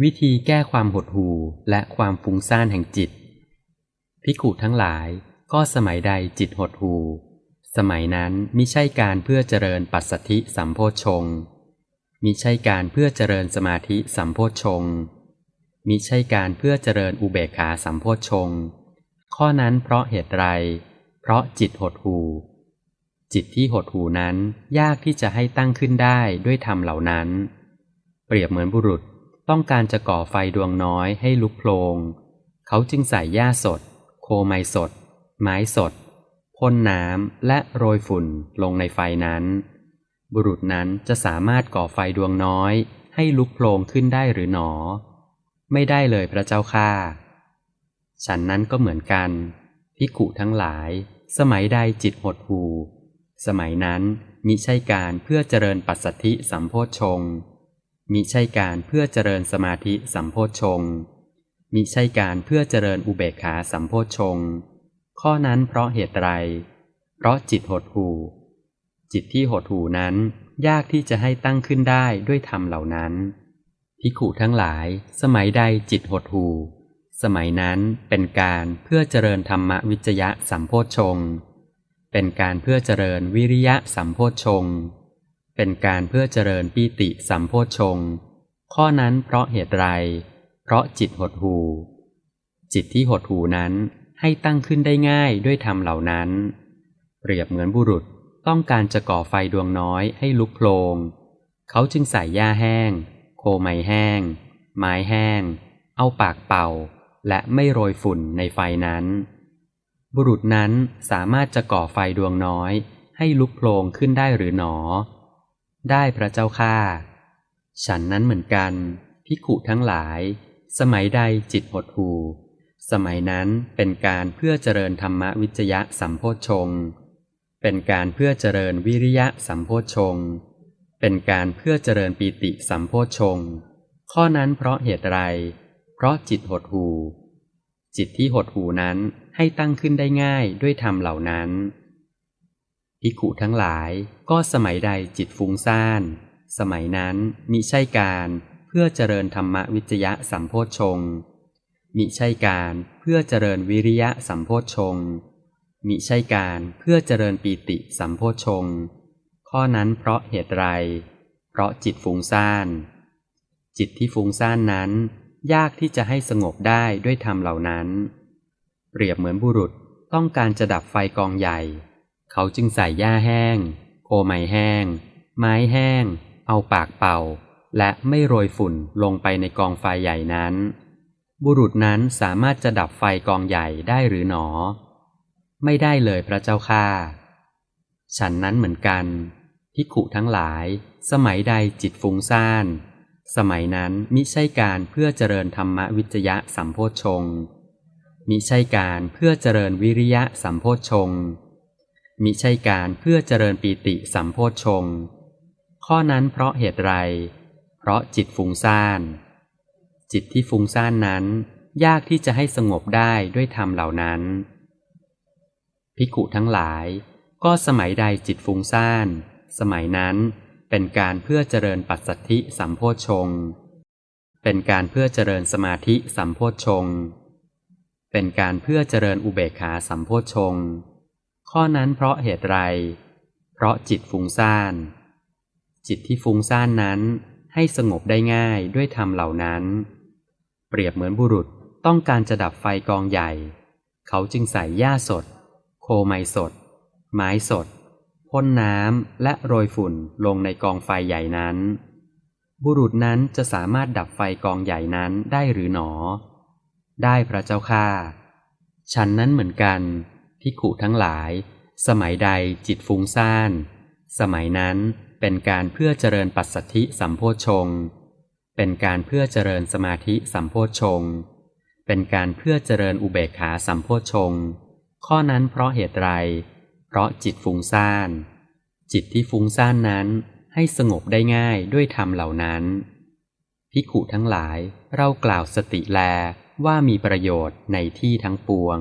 วิธีแก้ความหดหู่และความฟุ้งซ่านแห่งจิต พิกุทั้งหลายก็สมัยใดจิตหดหู่ สมัยนั้นมิใช่การเพื่อเจริญปัสสธิสัมโพชงมิใช่การเพื่อเจริญสมาธิสัมโพชงมิใช่การเพื่อเจริญอุเบกขาสัมโพชงข้อนั้นเพราะเหตุไร เพราะจิตหดหูจิตที่หดหูนั้นยากที่จะให้ตั้งขึ้นได้ด้วยธรรมเหล่านั้น เปรียบเหมือนบุรุษ ต้องการจะก่อไฟดวงน้อยให้ลุกโพลง เขาจึงใส่หญ้าสด โคไมสด ไม้สดพ่นน้ำและโรยฝุ่นลงในไฟนั้น บุรุษนั้นจะสามารถก่อไฟดวงน้อย ให้ลุกโพลงขึ้นได้หรือหนอ ไม่ได้เลยพระเจ้าข้าฉันนั้นก็เหมือนกัน พิกุทั้งหลาย สมัยใดจิตหดหู สมัยนั้นมิใช่การเพื่อเจริญปัสสธิสัมโพชง มิใช่การเพื่อเจริญสมาธิสัมโพชงมิใช่การเพื่อเจริญอุเบกขาสัมโพชงข้อนั้นเพราะเหตุไร เพราะจิตหดหูจิตที่หดหูนั้นยากที่จะให้ตั้งขึ้นได้ด้วยธรรมเหล่านั้นพิขุทั้งหลาย สมัยใดจิตหดหูสมัยนั้นเป็นการเพื่อเจริญธรรมวิจยะสัมโพชงเป็นการเพื่อเจริญวิริยะสัมโพชง เป็นการเพื่อเจริญปีติสัมโพชง ข้อนั้นเพราะเหตุไร เพราะจิตหดหูจิตที่หดหูนั้นให้ตั้งขึ้นได้ง่ายด้วยธรรมเหล่านั้น เปรียบเหมือนบุรุษต้องการจะก่อไฟดวงน้อยให้ลุกโพลง เขาจึงใส่หญ้าแห้ง โคไม้แห้ง ไม้แห้ง เอาปากเป่า และไม่โรยฝุ่นในไฟนั้น บุรุษนั้นสามารถจะก่อไฟดวงน้อยให้ลุกโพลงขึ้นได้หรือหนอ ได้พระเจ้าข้าฉันนั้นเหมือนกันพิกุทั้งหลาย สมัยใดจิตหดหูสมัยนั้นเป็นการเพื่อเจริญธรรมวิจยะสัมโพชง เป็นการเพื่อเจริญวิริยะสัมโพชง เป็นการเพื่อเจริญปีติสัมโพชง ข้อนั้นเพราะเหตุไร เพราะจิตหดหูจิตที่หดหูนั้นให้ตั้งขึ้นได้ง่ายด้วยธรรมเหล่านั้น พิขุทั้งหลายก็สมัยใดจิตฟุ้งซ่าน สมัยนั้นมิใช่การเพื่อเจริญธรรมวิจยะสัมโพชฌงมิใช่การเพื่อเจริญวิริยะสัมโพชฌงมิใช่การเพื่อเจริญปีติสัมโพชฌงข้อนั้นเพราะเหตุไร เพราะจิตฟุ้งซ่าน จิตที่ฟุ้งซ่านนั้น ยากที่จะให้สงบได้ด้วยธรรมเหล่านั้น เปรียบเหมือนบุรุษต้องการจะดับไฟกองใหญ่ เขาจึงใส่หญ้าแห้ง โคไม้แห้ง ไม้แห้ง เอาปากเป่า และไม่โรยฝุ่นลงไปในกองไฟใหญ่นั้น บุรุษนั้นสามารถจะดับไฟกองใหญ่ได้หรือหนอ ไม่ได้เลยพระเจ้าข้าฉันนั้นเหมือนกันพิขุทั้งหลาย สมัยใดจิตฟุ้งซ่าน สมัยนั้นมิใช่การเพื่อเจริญธรรมวิจยะสัมโพชงมิใช่การเพื่อเจริญวิริยะสัมโพชง มิใช่การเพื่อเจริญปีติสัมโพชง ข้อนั้นเพราะเหตุไร เพราะจิตฟุ้งซ่าน จิตที่ฟุ้งซ่านนั้น ยากที่จะให้สงบได้ด้วยธรรมเหล่านั้น พิกุทั้งหลาย ก็สมัยใดจิตฟุ้งซ่าน สมัยนั้นเป็นการเพื่อเจริญปัสสัทธิสัมโพชง เป็นการเพื่อเจริญสมาธิสัมโพชง เป็นการเพื่อเจริญอุเบกขาสัมโพชง ข้อนั้นเพราะเหตุไร เพราะจิตฟุ้งซ่าน จิตที่ฟุ้งซ่านนั้นให้สงบได้ง่ายด้วยธรรมเหล่านั้น เปรียบเหมือนบุรุษต้องการจะดับไฟกองใหญ่ เขาจึงใส่หญ้าสด โคไมสด ไม้สดพ่นน้ำและโรยฝุ่นลงในกองไฟใหญ่นั้น บุรุษนั้นจะสามารถดับไฟกองใหญ่นั้นได้หรือหนอ ได้พระเจ้าข้าฉันนั้นเหมือนกัน พิขุทั้งหลาย สมัยใดจิตฟุ้งซ่าน สมัยนั้นเป็นการเพื่อเจริญปัสสัทธิสัมโพชง เป็นการเพื่อเจริญสมาธิสัมโพชง เป็นการเพื่อเจริญอุเบกขาสัมโพชง ข้อนั้นเพราะเหตุไร เพราะจิตฟุ้งซ่าน จิตที่ฟุ้งซ่านนั้นให้สงบได้ง่ายด้วยธรรมเหล่านั้นพิขุทั้งหลายเรากล่าวสติแลว่ามีประโยชน์ในที่ทั้งปวง